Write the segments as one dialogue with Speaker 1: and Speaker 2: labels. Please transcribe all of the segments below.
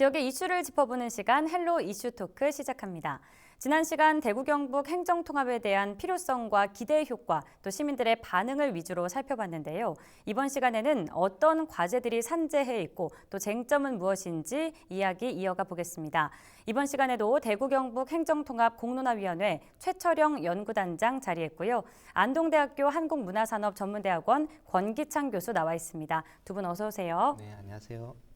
Speaker 1: 지역의 이슈를 짚어보는 시간 헬로 이슈 토크 시작합니다. 지난 시간 대구 경북 행정 통합에 대한 필요성과 기대 효과 또 시민들의 반응을 위주로 살펴봤는데요. 이번 시간에는 어떤 과제들이 산재해 있고 또 쟁점은 무엇인지 이야기 이어가 보겠습니다. 이번 시간에도 대구 경북 행정 통합 공론화위원회 최철영 연구단장 자리했고요. 안동대학교 한국문화산업 전문대학원 권기창 교수 나와 있습니다. 두 분 어서 오세요.
Speaker 2: 네, 안녕하세요.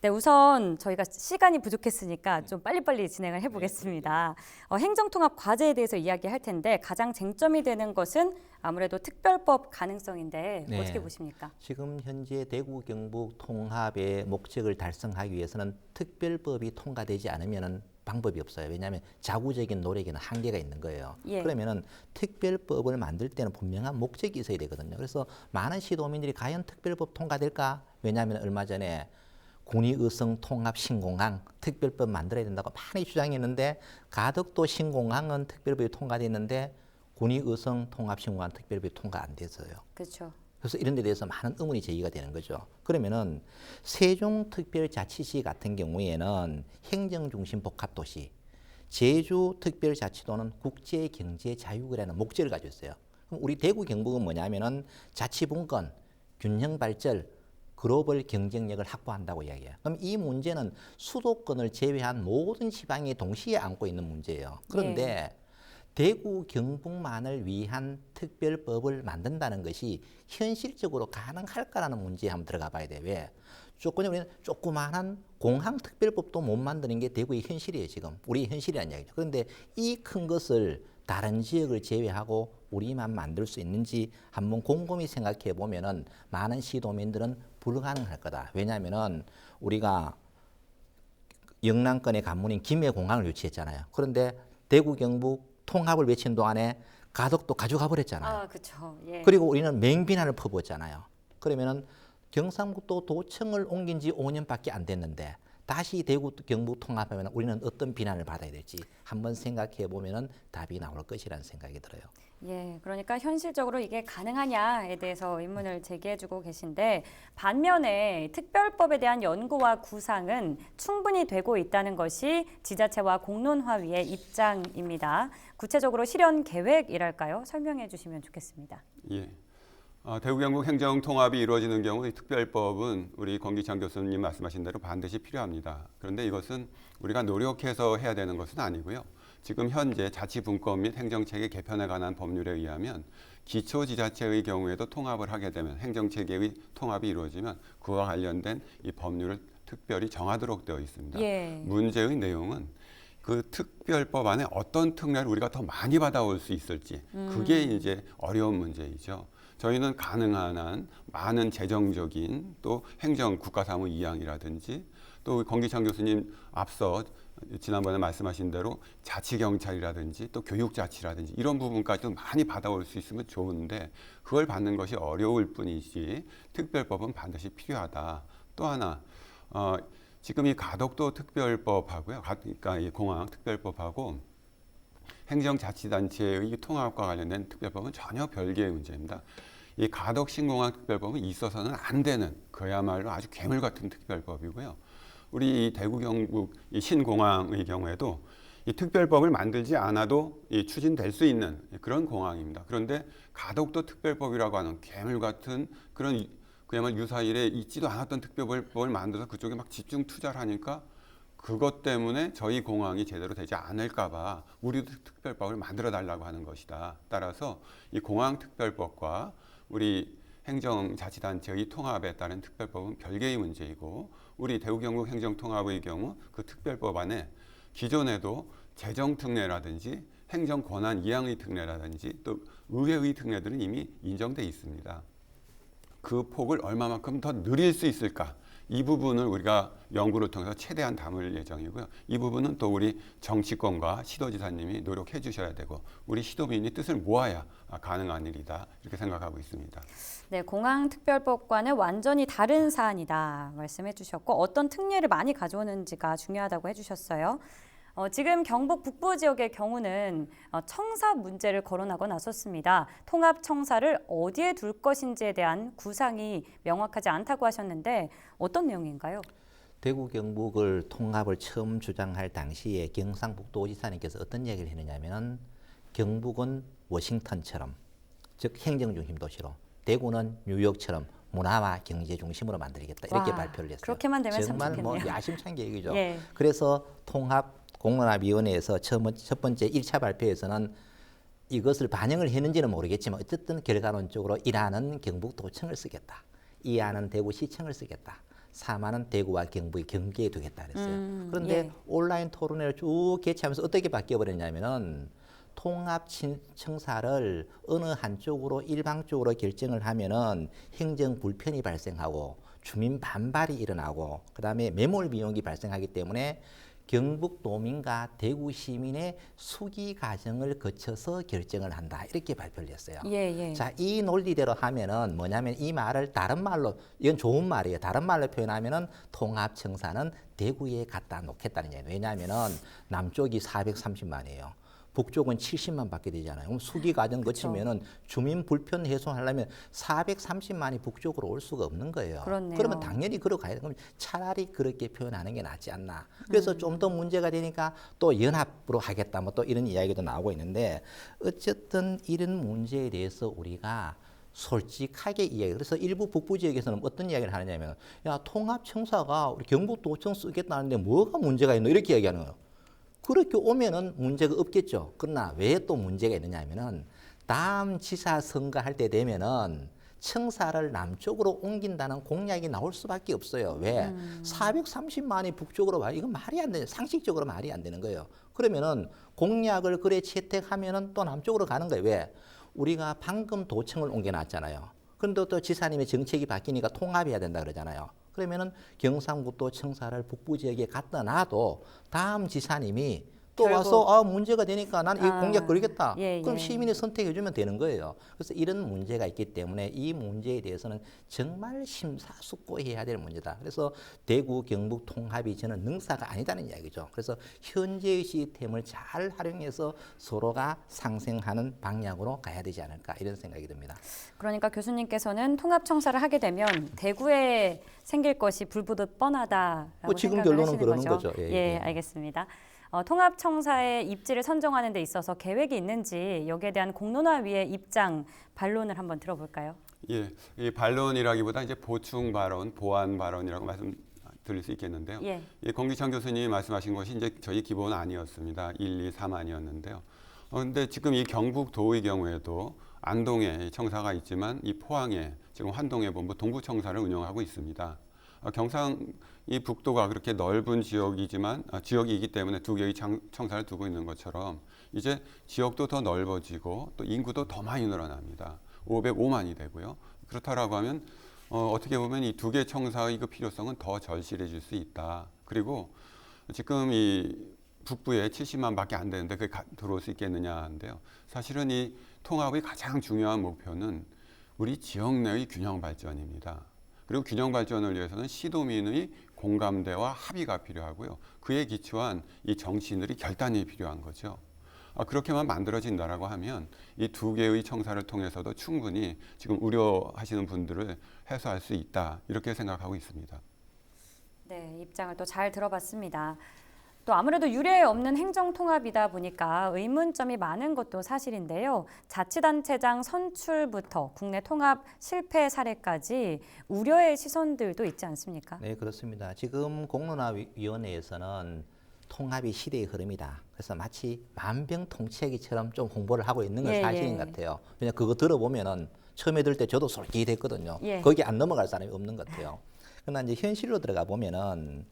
Speaker 1: 네, 우선 저희가 시간이 부족했으니까 좀 빨리빨리 진행을 해보겠습니다. 어, 행정통합 과제에 대해서 이야기할 텐데 가장 쟁점이 되는 것은 아무래도 특별법 가능성인데
Speaker 2: 네.
Speaker 1: 어떻게 보십니까?
Speaker 2: 지금 현재 대구 경북 통합의 목적을 달성하기 위해서는 특별법이 통과되지 않으면은 방법이 없어요. 왜냐하면 자구적인 노력에는 한계가 있는 거예요.
Speaker 1: 예.
Speaker 2: 그러면은 특별법을 만들 때는 분명한 목적이 있어야 되거든요. 그래서 많은 시도민들이 과연 특별법 통과될까? 왜냐하면 얼마 전에 군의의성 통합 신공항 특별법 만들어야 된다고 많이 주장했는데 가덕도 신공항은 특별법이 통과됐는데 군의의성 통합 신공항 특별법이 통과 안 됐어요.
Speaker 1: 그렇죠.
Speaker 2: 그래서 이런 데 대해서 많은 의문이 제기가 되는 거죠. 그러면은 세종특별자치시 같은 경우에는 행정중심 복합도시, 제주특별자치도는 국제경제자유구라는 목적을 가지고 있어요. 그럼 우리 대구 경북은 뭐냐면은 자치분권, 균형발전, 글로벌 경쟁력을 확보한다고 이야기해요. 그럼 이 문제는 수도권을 제외한 모든 지방이 동시에 안고 있는 문제예요. 그런데 대구 경북만을 위한 특별법을 만든다는 것이 현실적으로 가능할까라는 문제에 한번 들어가 봐야 돼요. 왜? 조건이 우리는 조그마한 공항 특별법도 못 만드는 게 대구의 현실이에요, 지금. 우리 현실이라는 이야기죠. 그런데 이 큰 것을 다른 지역을 제외하고 우리만 만들 수 있는지 한번 곰곰이 생각해 보면은 많은 시도민들은 불가능할 거다. 왜냐하면은 우리가 영남권의 관문인 김해공항을 유치했잖아요. 그런데 대구 경북 통합을 외친 동안에 가덕도 가져가 버렸잖아요.
Speaker 1: 아, 그렇죠. 예.
Speaker 2: 그리고 우리는 맹비난을 퍼부었잖아요. 그러면은 경상북도 도청을 옮긴 지 5년밖에 안 됐는데 다시 대구 경북 통합하면 우리는 어떤 비난을 받아야 될지 한번 생각해 보면은 답이 나올 것이라는 생각이 들어요.
Speaker 1: 예, 그러니까 현실적으로 이게 가능하냐에 대해서 의문을 제기해주고 계신데 반면에 특별법에 대한 연구와 구상은 충분히 되고 있다는 것이 지자체와 공론화위의 입장입니다. 구체적으로 실현 계획이랄까요? 설명해 주시면 좋겠습니다.
Speaker 3: 예. 어, 대구 경북 행정 통합이 이루어지는 경우 이 특별법은 우리 권기창 교수님 말씀하신 대로 반드시 필요합니다. 그런데 이것은 우리가 노력해서 해야 되는 것은 아니고요. 지금 현재 자치분권 및 행정체계 개편에 관한 법률에 의하면 기초지자체의 경우에도 통합을 하게 되면 행정체계의 통합이 이루어지면 그와 관련된 이 법률을 특별히 정하도록 되어 있습니다.
Speaker 1: 예.
Speaker 3: 문제의 내용은 그 특별법 안에 어떤 특례를 우리가 더 많이 받아올 수 있을지 그게 이제 어려운 문제이죠. 저희는 가능한 한 많은 재정적인 또 행정 국가사무 이양이라든지 또 권기창 교수님 앞서 지난번에 말씀하신 대로 자치경찰이라든지 또 교육자치라든지 이런 부분까지도 많이 받아올 수 있으면 좋은데 그걸 받는 것이 어려울 뿐이지 특별법은 반드시 필요하다. 또 하나 어, 지금 이 가덕도 특별법하고요, 가- 그러니까 이 공항 특별법하고 행정자치단체의 통합과 관련된 특별법은 전혀 별개의 문제입니다. 이 가덕 신공항 특별법은 있어서는 안 되는 그야말로 아주 괴물 같은 특별법이고요. 우리 이 대구 경북 이 신공항의 경우에도 이 특별법을 만들지 않아도 이 추진될 수 있는 그런 공항입니다. 그런데 가덕도 특별법이라고 하는 괴물 같은 그런 이- 그야말로 유사일에 있지도 않았던 특별법을 만들어서 그쪽에 막 집중 투자를 하니까 그것 때문에 저희 공항이 제대로 되지 않을까봐 우리도 특별법을 만들어 달라고 하는 것이다. 따라서 이 공항 특별법과 우리 행정자치단체의 통합에 따른 특별법은 별개의 문제이고 우리 대구 경북 행정통합의 경우 그 특별법 안에 기존에도 재정 특례라든지 행정 권한 이양의 특례라든지 또 의회의 특례들은 이미 인정돼 있습니다. 그 폭을 얼마만큼 더 늘릴 수 있을까? 이 부분을 우리가 연구를 통해서 최대한 담을 예정이고요. 이 부분은 또 우리 정치권과 시도지사님이 노력해 주셔야 되고 우리 시도민이 뜻을 모아야 가능한 일이다 이렇게 생각하고 있습니다.
Speaker 1: 네, 공항 특별법과는 완전히 다른 사안이다 말씀해 주셨고 어떤 특례를 많이 가져오는지가 중요하다고 해주셨어요. 어, 지금 경북 북부 지역의 경우는 어, 청사 문제를 거론하고 나섰습니다. 통합 청사를 어디에 둘 것인지에 대한 구상이 명확하지 않다고 하셨는데 어떤 내용인가요?
Speaker 2: 대구 경북을 통합을 처음 주장할 당시에 경상북도 지사님께서 어떤 얘기를 했느냐면은 경북은 워싱턴처럼 즉 행정 중심 도시로 대구는 뉴욕처럼 문화와 경제 중심으로 만들겠다 이렇게
Speaker 1: 와,
Speaker 2: 발표를 했어요.
Speaker 1: 그렇게만 되면 참
Speaker 2: 정말 뭐. 야심찬 계획이죠.
Speaker 1: 예.
Speaker 2: 그래서 통합 공론화위원회에서 첫 번째 1차 발표에서는 이것을 반영을 했는지는 모르겠지만 어쨌든 결과론적으로 1화는 경북도청을 쓰겠다. 2화는 대구시청을 쓰겠다. 3화는 대구와 경북의 경계에 두겠다 그랬어요.
Speaker 1: 음,
Speaker 2: 그런데
Speaker 1: 예.
Speaker 2: 온라인 토론회를 쭉 개최하면서 어떻게 바뀌어 버렸냐면은 통합 친- 청사를 어느 한쪽으로 일방적으로 결정을 하면은 행정 불편이 발생하고 주민 반발이 일어나고 그다음에 매몰 비용이 발생하기 때문에 경북 도민과 대구 시민의 수기 과정을 거쳐서 결정을 한다 이렇게 발표를 했어요.
Speaker 1: 예, 예.
Speaker 2: 자, 이 논리대로 하면은 뭐냐면 이 말을 다른 말로 이건 좋은 말이에요. 다른 말로 표현하면은 통합청사는 대구에 갖다 놓겠다는 얘기예요. 왜냐하면은 남쪽이 430만이에요. 북쪽은 70만 받게 되잖아요. 그럼 수기 과정 거치면은 주민 불편 해소하려면 430만이 북쪽으로 올 수가 없는 거예요.
Speaker 1: 그렇네요.
Speaker 2: 러면 당연히 그러 가야 돼. 그럼 차라리 그렇게 표현하는 게 낫지 않나. 그래서
Speaker 1: 음.
Speaker 2: 좀더 문제가 되니까 또 연합으로 하겠다. 뭐 또 이런 이야기도 나오고 있는데 어쨌든 이런 문제에 대해서 우리가 솔직하게 이야기. 그래서 일부 북부 지역에서는 어떤 이야기를 하느냐면 야 통합 청사가 우리 경북도청 쓰겠다는데 뭐가 문제가 있노 이렇게 이야기하는 거예요. 그렇게 오면은 문제가 없겠죠. 그러나 왜 또 문제가 있느냐면은 다음 지사 선거할 때 되면은 청사를 남쪽으로 옮긴다는 공약이 나올 수밖에 없어요. 왜? 430만이 북쪽으로 와. 이건 말이 안 돼. 상식적으로 말이 안 되는 거예요. 그러면은 공약을 그래 채택하면은 또 남쪽으로 가는 거예요. 왜? 우리가 방금 도청을 옮겨놨잖아요. 그런데 또 지사님의 정책이 바뀌니까 통합해야 된다 그러잖아요. 그러면은 경상북도 청사를 북부 지역에 갖다 놔도 다음 지사님이 또
Speaker 1: 결국-
Speaker 2: 와서 아 문제가 되니까 난이
Speaker 1: 아,
Speaker 2: 공약 걸겠다.
Speaker 1: 예,
Speaker 2: 그럼
Speaker 1: 예.
Speaker 2: 시민이 선택해 주면 되는 거예요. 그래서 이런 문제가 있기 때문에 이 문제에 대해서는 정말 심사숙고해야 될 문제다. 그래서 대구 경북 통합이 저는 능사가 아니다는 이야기죠. 그래서 현재의 시스템을 잘 활용해서 서로가 상생하는 방향으로 가야 되지 않을까 이런 생각이 듭니다.
Speaker 1: 그러니까 교수님께서는 통합 청사를 하게 되면 대구에 생길 것이 불보듯 뻔하다라고
Speaker 2: 뭐 지금
Speaker 1: 생각을
Speaker 2: 결론은
Speaker 1: 하시는
Speaker 2: 그러는
Speaker 1: 거죠.
Speaker 2: 거죠. 예,
Speaker 1: 예,
Speaker 2: 예.
Speaker 1: 알겠습니다. 어, 통합 청사의 입지를 선정하는 데 있어서 계획이 있는지 여기에 대한 공론화 위의 입장 반론을 한번 들어볼까요?
Speaker 3: 예, 이 반론이라기보다 이제 보충 발언, 보완 발언이라고 말씀 드릴 수 있겠는데요.
Speaker 1: 예.
Speaker 3: 예, 공기창 교수님이 말씀하신 것이 이제 저희 기본 아니었습니다. 1, 2, 3 아니었는데요. 어, 지금 이 경북도의 경우에도 안동에 청사가 있지만 이 포항에 지금 환동해 본부 동부청사를 운영하고 있습니다. 어, 경상 이 북도가 그렇게 넓은 지역이지만 아, 지역이기 때문에 두 개의 장- 청사를 두고 있는 것처럼 이제 지역도 더 넓어지고 또 인구도 더 많이 늘어납니다. 505만이 되고요. 그렇다라고 하면 어, 어떻게 보면 이 두 개 청사의 그 필요성은 더 절실해질 수 있다. 그리고 지금 이 북부에 70만밖에 안 되는데 가- 들어올 수 있겠느냐 하는데요. 사실은 이 통합의 가장 중요한 목표는 우리 지역 내의 균형 발전입니다. 그리고 균형 발전을 위해서는 시도민의 공감대와 합의가 필요하고요. 그에 기초한 이 정치인들이 결단이 필요한 거죠. 아, 그렇게만 만들어진다라고 하면 이 두 개의 청사를 통해서도 충분히 지금 우려하시는 분들을 해소할 수 있다 이렇게 생각하고 있습니다.
Speaker 1: 네, 입장을 또 잘 들어봤습니다. 또 아무래도 유례 없는 행정 통합이다 보니까 의문점이 많은 것도 사실인데요. 자치단체장 선출부터 국내 통합 실패 사례까지 우려의 시선들도 있지 않습니까?
Speaker 2: 네, 그렇습니다. 지금 공론화위원회에서는 통합이 시대의 흐름이다. 그래서 마치 만병통치약이처럼 좀 홍보를 하고 있는 건
Speaker 1: 예,
Speaker 2: 사실인
Speaker 1: 예.
Speaker 2: 것 같아요. 왜냐 그거 들어보면은 처음에 들을 때 저도 솔깃했거든요.
Speaker 1: 예.
Speaker 2: 거기 안 넘어갈 사람이 없는 것 같아요. 그러나 이제 현실로 들어가 보면은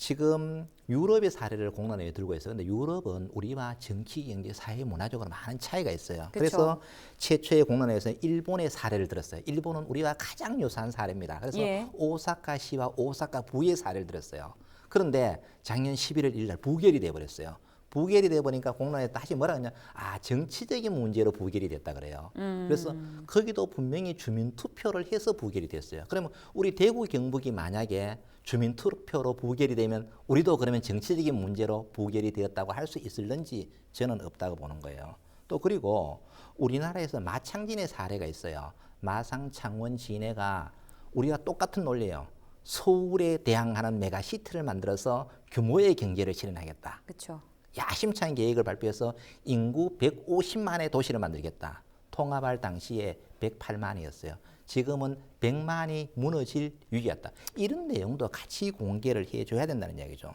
Speaker 2: 지금 유럽의 사례를 공론화에 들고 있어요. 근데 유럽은 우리와 정치, 경제, 사회, 문화적으로 많은 차이가 있어요.
Speaker 1: 그쵸.
Speaker 2: 그래서 최초의 공론화에서 일본의 사례를 들었어요. 일본은 우리와 가장 유사한 사례입니다. 그래서
Speaker 1: 예.
Speaker 2: 오사카시와 오사카 부의 사례를 들었어요. 그런데 작년 11월 1일 날 부결이 돼 버렸어요. 부결이 돼 보니까 공론에 다시 뭐라 그러냐? 아, 정치적인 문제로 부결이 됐다 그래요. 그래서 거기도 분명히 주민 투표를 해서 부결이 됐어요. 그러면 우리 대구 경북이 만약에 주민 투표로 부결이 되면 우리도 그러면 정치적인 문제로 부결이 되었다고 할 수 있을는지 저는 없다고 보는 거예요. 또 그리고 우리나라에서 마창진의 사례가 있어요. 마상 창원 진해가 우리가 똑같은 논리예요. 서울에 대항하는 메가시티를 만들어서 규모의 경제를 실현하겠다.
Speaker 1: 그렇죠.
Speaker 2: 야심찬 계획을 발표해서 인구 150만의 도시를 만들겠다. 통합할 당시에 108만이었어요. 지금은 100만이 무너질 위기였다. 이런 내용도 같이 공개를 해줘야 된다는 이야기죠.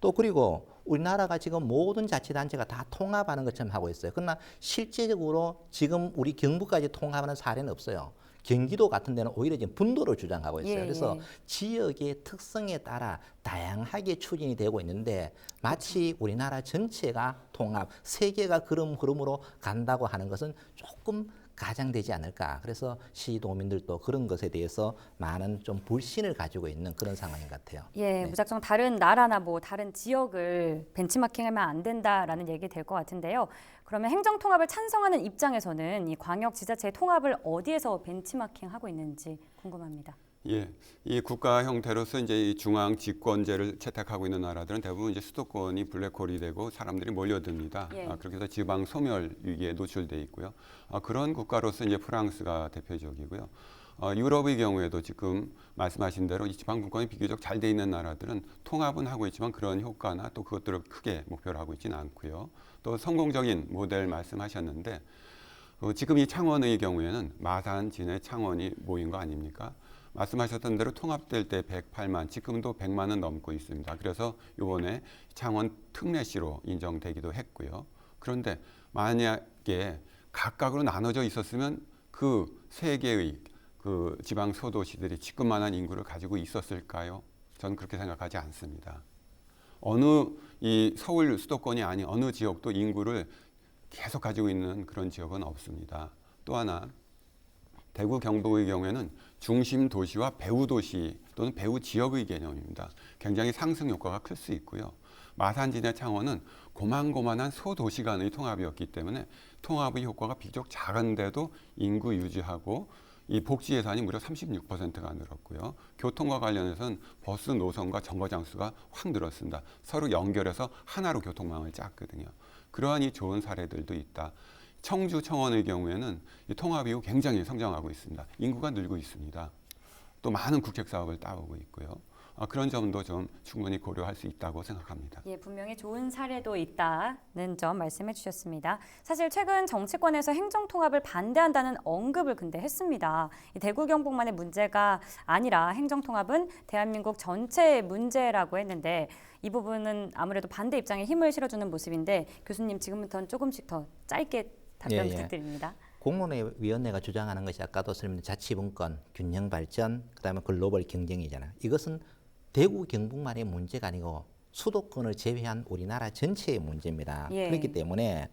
Speaker 2: 또 그리고 우리나라가 지금 모든 자치단체가 다 통합하는 것처럼 하고 있어요. 그러나 실제적으로 지금 우리 경부까지 통합하는 사례는 없어요. 경기도 같은 데는 오히려 지금 분도를 주장하고 있어요.
Speaker 1: 예,
Speaker 2: 그래서
Speaker 1: 예.
Speaker 2: 지역의 특성에 따라 다양하게 추진이 되고 있는데 마치 우리나라 전체가 통합, 세계가 그런 흐름으로 간다고 하는 것은 조금 가장되지 않을까. 그래서 시도민들도 그런 것에 대해서 많은 좀 불신을 가지고 있는 그런 상황인 것 같아요.
Speaker 1: 예, 무작정 다른 나라나 뭐 다른 지역을 벤치마킹하면 안 된다라는 얘기 될 것 같은데요. 그러면 행정 통합을 찬성하는 입장에서는 이 광역 지자체의 통합을 어디에서 벤치마킹하고 있는지 궁금합니다.
Speaker 3: 예, 이 국가 형태로서 이제 이 중앙 집권제를 채택하고 있는 나라들은 대부분 이제 수도권이 블랙홀이 되고 사람들이 몰려듭니다.
Speaker 1: 예.
Speaker 3: 아, 그렇게 해서 지방 소멸 위기에 노출돼 있고요. 아, 그런 국가로서 이제 프랑스가 대표적이고요. 어, 유럽의 경우에도 지금 말씀하신 대로 이 지방 분권이 비교적 잘 돼 있는 나라들은 통합은 하고 있지만 그런 효과나 또 그것들을 크게 목표로 하고 있지는 않고요. 또 성공적인 모델 말씀하셨는데 어, 지금 이 창원의 경우에는 마산, 진해, 창원이 모인 거 아닙니까? 말씀하셨던 대로 통합될 때 108만, 지금도 100만은 넘고 있습니다. 그래서 이번에 창원 특례시로 인정되기도 했고요. 그런데 만약에 각각으로 나눠져 있었으면 그 세 개의 그 지방 소도시들이 지금만한 인구를 가지고 있었을까요? 저는 그렇게 생각하지 않습니다. 어느 이 서울 수도권이 아닌 어느 지역도 인구를 계속 가지고 있는 그런 지역은 없습니다. 또 하나 대구 경북의 경우에는 중심 도시와 배후 도시 또는 배후 지역의 개념입니다. 굉장히 상승 효과가 클 수 있고요. 마산, 진해, 창원은 고만고만한 소도시 간의 통합이었기 때문에 통합의 효과가 비교적 작은데도 인구 유지하고 이 복지 예산이 무려 36%가 늘었고요. 교통과 관련해서는 버스 노선과 정거장 수가 확 늘었습니다. 서로 연결해서 하나로 교통망을 짰거든요. 그러한 이 좋은 사례들도 있다. 청주, 청원의 경우에는 이 통합 이후 굉장히 성장하고 있습니다. 인구가 늘고 있습니다. 또 많은 국책 사업을 따오고 있고요. 아, 그런 점도 좀 충분히 고려할 수 있다고 생각합니다.
Speaker 1: 예, 분명히 좋은 사례도 있다는 점 말씀해 주셨습니다. 사실 최근 정치권에서 행정 통합을 반대한다는 언급을 근데 했습니다. 이 대구 경북만의 문제가 아니라 행정 통합은 대한민국 전체의 문제라고 했는데 이 부분은 아무래도 반대 입장에 힘을 실어주는 모습인데 교수님 지금부터는 조금씩 더 짧게 답변
Speaker 2: 예, 예.
Speaker 1: 부탁드립니다.
Speaker 2: 공론위원회가 주장하는 것이 아까도 설명드린 자치분권, 균형 발전, 그다음에 글로벌 경쟁이잖아요. 이것은 대구 경북만의 문제가 아니고 수도권을 제외한 우리나라 전체의 문제입니다.
Speaker 1: 예.
Speaker 2: 그렇기 때문에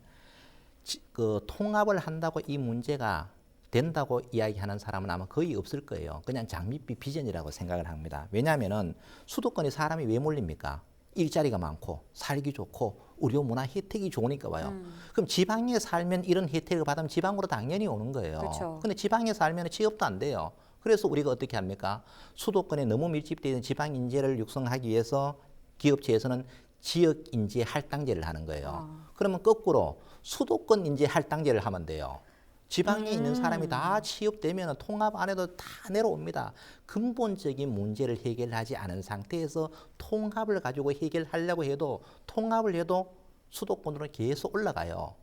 Speaker 2: 지- 그 통합을 한다고 이 문제가 된다고 이야기하는 사람은 아마 거의 없을 거예요. 그냥 장밋빛 비전이라고 생각을 합니다. 왜냐하면은 수도권에 사람이 왜 몰립니까? 일자리가 많고 살기 좋고 의료 문화 혜택이 좋으니까 와요.
Speaker 1: 음.
Speaker 2: 그럼 지방에 살면 이런 혜택을 받으면 지방으로 당연히 오는 거예요.
Speaker 1: 그렇죠.
Speaker 2: 근데 지방에 살면 취업도 안 돼요. 그래서 우리가 어떻게 합니까? 수도권에 너무 밀집되어 있는 지방 인재를 육성하기 위해서 기업체에서는 지역 인재 할당제를 하는 거예요.
Speaker 1: 아.
Speaker 2: 그러면 거꾸로 수도권 인재 할당제를 하면 돼요. 지방에 있는 사람이
Speaker 1: 음.
Speaker 2: 다 취업되면 통합 안 해도 다 내려옵니다. 근본적인 문제를 해결하지 않은 상태에서 통합을 가지고 해결하려고 해도 통합을 해도 수도권으로 계속 올라가요.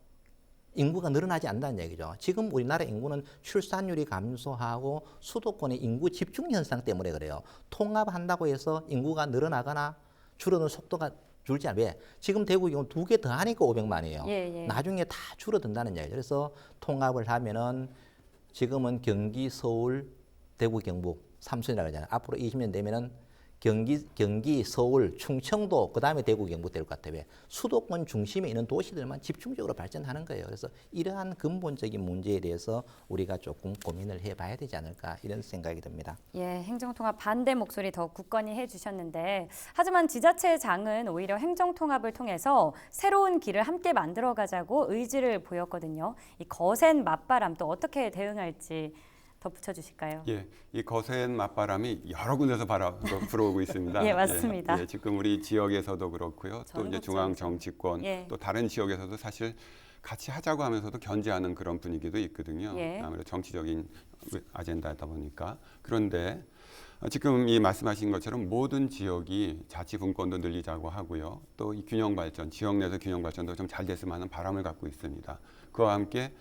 Speaker 2: 인구가 늘어나지 않는다는 얘기죠. 지금 우리나라 인구는 출산율이 감소하고 수도권의 인구 집중 현상 때문에 그래요. 통합한다고 해서 인구가 늘어나거나 줄어드는 속도가 줄지 않아요. 왜? 지금 대구 경우 두 개 더 하니까 500만이에요.
Speaker 1: 예, 예.
Speaker 2: 나중에 다 줄어든다는 얘기죠. 그래서 통합을 하면은 지금은 경기, 서울, 대구, 경북 삼선이라고 하잖아요. 앞으로 20년 되면은 경기, 경기, 서울, 충청도, 그 다음에 대구, 경북 될것 같아요. 왜? 수도권 중심에 있는 도시들만 집중적으로 발전하는 거예요. 그래서 이러한 근본적인 문제에 대해서 우리가 조금 고민을 해봐야 되지 않을까 이런 생각이 듭니다.
Speaker 1: 예, 행정통합 반대 목소리 더 굳건히 해주셨는데 하지만 지자체장은 오히려 행정통합을 통해서 새로운 길을 함께 만들어가자고 의지를 보였거든요. 이 거센 맞바람 또 어떻게 대응할지 덧붙여 주실까요?
Speaker 3: 예, 이 거센 맞바람이 여러 군데서 바라, 불어오고 있습니다.
Speaker 1: 예, 맞습니다.
Speaker 3: 예, 예, 지금 우리 지역에서도 그렇고요. 또 이제 중앙
Speaker 1: 전국적이죠.
Speaker 3: 정치권,
Speaker 1: 예.
Speaker 3: 또 다른 지역에서도 사실 같이 하자고 하면서도 견제하는 그런 분위기도 있거든요.
Speaker 1: 예.
Speaker 3: 아무래도 정치적인 아젠다다 보니까 그런데 어, 지금 이 말씀하신 것처럼 모든 지역이 자치 분권도 늘리자고 하고요. 또 이 균형 발전, 지역 내에서 균형 발전도 좀 잘 됐으면 하는 바람을 갖고 있습니다. 그와 함께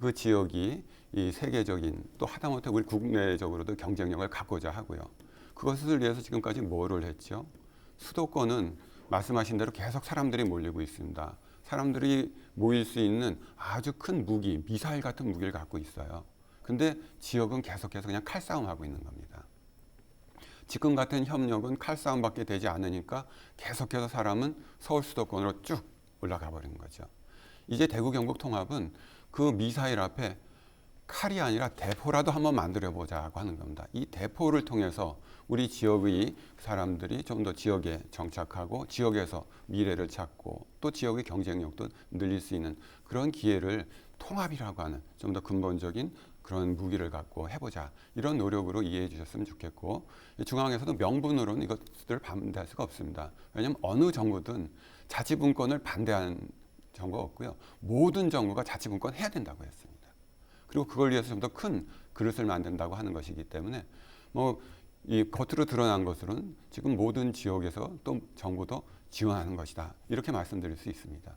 Speaker 3: 그 지역이 이 세계적인 또 하다못해 우리 국내적으로도 경쟁력을 갖고자 하고요. 그것을 위해서 지금까지 뭐를 했죠? 수도권은 말씀하신 대로 계속 사람들이 몰리고 있습니다. 사람들이 모일 수 있는 아주 큰 무기, 미사일 같은 무기를 갖고 있어요. 근데 지역은 계속해서 그냥 칼싸움하고 있는 겁니다. 지금 같은 협력은 칼싸움밖에 되지 않으니까 계속해서 사람은 서울 수도권으로 쭉 올라가 버린 거죠. 이제 대구 경북 통합은 그 미사일 앞에 칼이 아니라 대포라도 한번 만들어 보자고 하는 겁니다. 이 대포를 통해서 우리 지역의 사람들이 좀 더 지역에 정착하고 지역에서 미래를 찾고 또 지역의 경쟁력도 늘릴 수 있는 그런 기회를 통합이라고 하는 좀 더 근본적인 그런 무기를 갖고 해보자 이런 노력으로 이해해 주셨으면 좋겠고 중앙에서도 명분으로는 이것들을 반대할 수가 없습니다. 왜냐하면 어느 정부든 자치분권을 반대하는 정부가 없고요. 모든 정부가 자치분권 해야 된다고 했습니다. 그리고 그걸 위해서 좀 더 큰 그릇을 만든다고 하는 것이기 때문에 뭐 이 겉으로 드러난 것으로는 지금 모든 지역에서 또 정부도 지원하는 것이다 이렇게 말씀드릴 수 있습니다.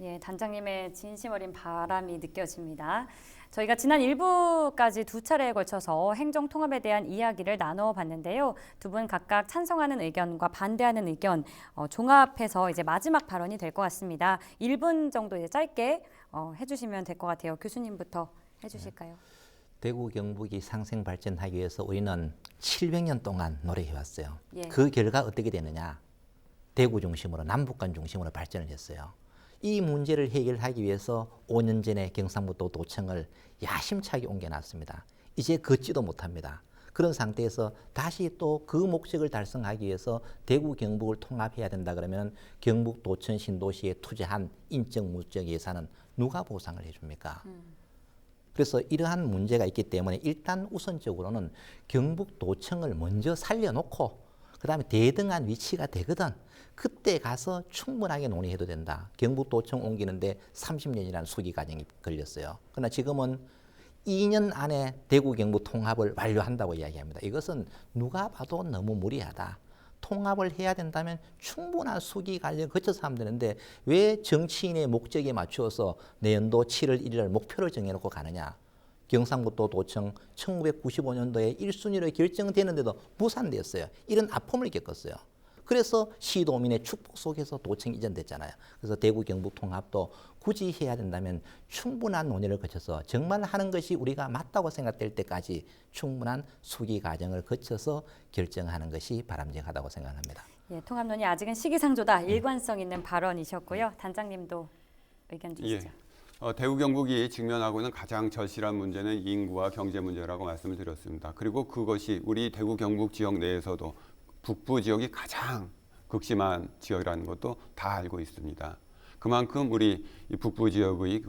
Speaker 1: 예, 단장님의 진심 어린 바람이 느껴집니다. 저희가 지난 1부까지 두 차례에 걸쳐서 행정 통합에 대한 이야기를 나눠 봤는데요. 두 분 각각 찬성하는 의견과 반대하는 의견 어, 종합해서 이제 마지막 발언이 될 것 같습니다. 1분 정도 이제 짧게 어, 해주시면 될 것 같아요. 교수님부터 해주실까요?
Speaker 2: 대구 경북이 상생 발전하기 위해서 우리는 700년 동안 노력해왔어요.
Speaker 1: 예.
Speaker 2: 그 결과 어떻게 되느냐? 대구 중심으로 남북 간 중심으로 발전을 했어요. 이 문제를 해결하기 위해서 5년 전에 경상북도 도청을 야심차게 옮겨놨습니다. 이제 걷지도 못합니다. 그런 상태에서 다시 또 그 목적을 달성하기 위해서 대구 경북을 통합해야 된다 그러면 경북 도청 신도시에 투자한 인적 물적 예산은 누가 보상을 해줍니까? 그래서 이러한 문제가 있기 때문에 일단 우선적으로는 경북 도청을 먼저 살려놓고 그 다음에 대등한 위치가 되거든. 그때 가서 충분하게 논의해도 된다. 경북도청 옮기는데 30년이라는 수기 과정이 걸렸어요. 그러나 지금은 2년 안에 대구 경북 통합을 완료한다고 이야기합니다. 이것은 누가 봐도 너무 무리하다. 통합을 해야 된다면 충분한 수기 관련 거쳐서 하면 되는데 왜 정치인의 목적에 맞추어서 내년도 7월 1일 목표를 정해놓고 가느냐? 경상북도 도청 1995년도에 1순위로 결정되는데도 무산됐어요. 이런 아픔을 겪었어요. 그래서 시도민의 축복 속에서 도청 이전됐잖아요. 그래서 대구 경북 통합도 굳이 해야 된다면 충분한 논의를 거쳐서 정말 하는 것이 우리가 맞다고 생각될 때까지 충분한 수기 과정을 거쳐서 결정하는 것이 바람직하다고 생각합니다.
Speaker 1: 예, 통합 논의 아직은 시기상조다. 일관성 있는 발언이셨고요. 단장님도 의견 주시죠.
Speaker 3: 예. 어, 대구 경북이 직면하고 있는 가장 절실한 문제는 인구와 경제 문제라고 말씀을 드렸습니다. 그리고 그것이 우리 대구 경북 지역 내에서도 북부 지역이 가장 극심한 지역이라는 것도 다 알고 있습니다. 그만큼 우리 이 북부 지역의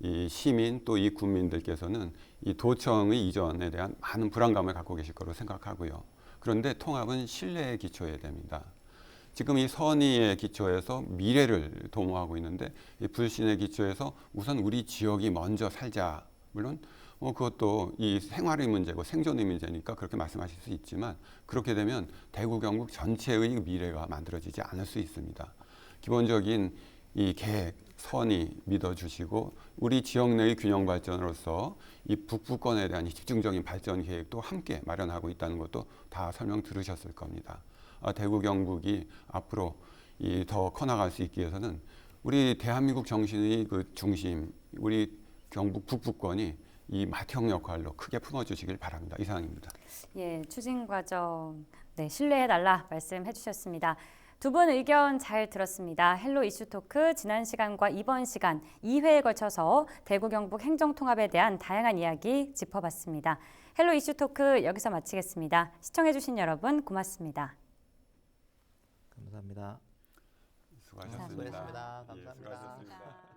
Speaker 3: 그이 시민 또 이 국민들께서는 이 도청의 이전에 대한 많은 불안감을 갖고 계실 거로 생각하고요. 그런데 통합은 신뢰에 기초해야 됩니다. 지금 이 선의의 기초에서 미래를 도모하고 있는데 이 불신의 기초에서 우선 우리 지역이 먼저 살자. 물론 뭐 그것도 이 생활의 문제고 생존의 문제니까 그렇게 말씀하실 수 있지만 그렇게 되면 대구 경북 전체의 미래가 만들어지지 않을 수 있습니다. 기본적인 이 계획, 선의 믿어주시고 우리 지역 내의 균형 발전으로서 이 북부권에 대한 이 집중적인 발전 계획도 함께 마련하고 있다는 것도 다 설명 들으셨을 겁니다. 아, 대구 경북이 앞으로 이 더 커나갈 수 있기 위해서는 우리 대한민국 정신의 그 중심, 우리 경북 북부권이 이 맏형 역할로 크게 품어주시길 바랍니다. 이상입니다.
Speaker 1: 예, 추진 과정 네, 신뢰해 달라 말씀해 주셨습니다. 두 분 의견 잘 들었습니다. 헬로 이슈 토크 지난 시간과 이번 시간 2회에 걸쳐서 대구 경북 행정 통합에 대한 다양한 이야기 짚어봤습니다. 헬로 이슈 토크 여기서 마치겠습니다. 시청해 주신 여러분 고맙습니다.
Speaker 2: 감사합니다.
Speaker 3: 수고하셨습니다.
Speaker 2: 수고하셨습니다.
Speaker 3: 예,
Speaker 2: 감사합니다.
Speaker 3: 수고하셨습니다.